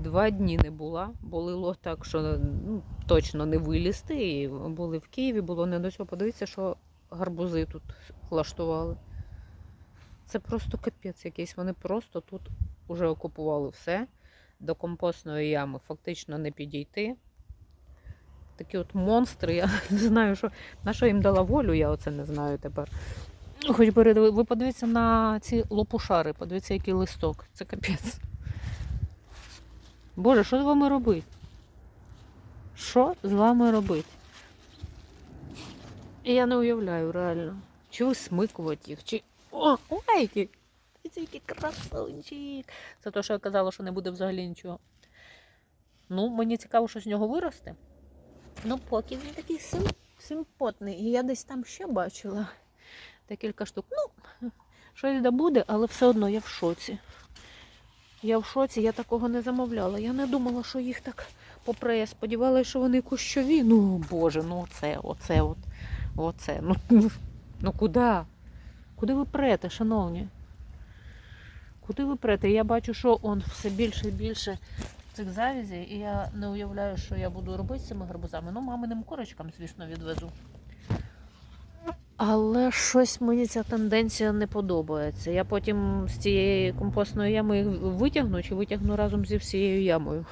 Два дні не була, бо лило так, що ну, точно не вилізти. І були в Києві, було не до цього. Подивіться, що гарбузи тут влаштували. Це просто капець якийсь. Вони просто тут вже окупували все. До компостної ями фактично не підійти. Такі от монстри, я не знаю, що, на що їм дала волю, я оце не знаю тепер. Хоч передиви, ви подивіться на ці лопушари, подивіться, який листок. Це капець. Боже, що з вами робить? Що з вами робить? Я не уявляю реально. Чи висмикувати їх, чи. О, ой, який! Який красунчик. Це те, що я казала, що не буде взагалі нічого. Ну, мені цікаво, що з нього виросте. Ну, поки він такий сим... симпотний. І я десь там ще бачила декілька штук. Ну, щось да буде, але все одно я в шоці. Я в шоці, я такого не замовляла. Я не думала, що їх так попре. Я сподівалася, що вони кущові. Ну, Боже, ну оце, оце, от, оце. Ну, ну, ну куди? Куди ви прете, шановні? Куди ви прете? Я бачу, що он все більше і більше цих завязей, і я не уявляю, що я буду робити з цими гарбузами. Ну, маминим корочкам, звісно, відвезу. Але щось мені ця тенденція не подобається. Я потім з цієї компостної ями їх витягну чи витягну разом зі всією ямою.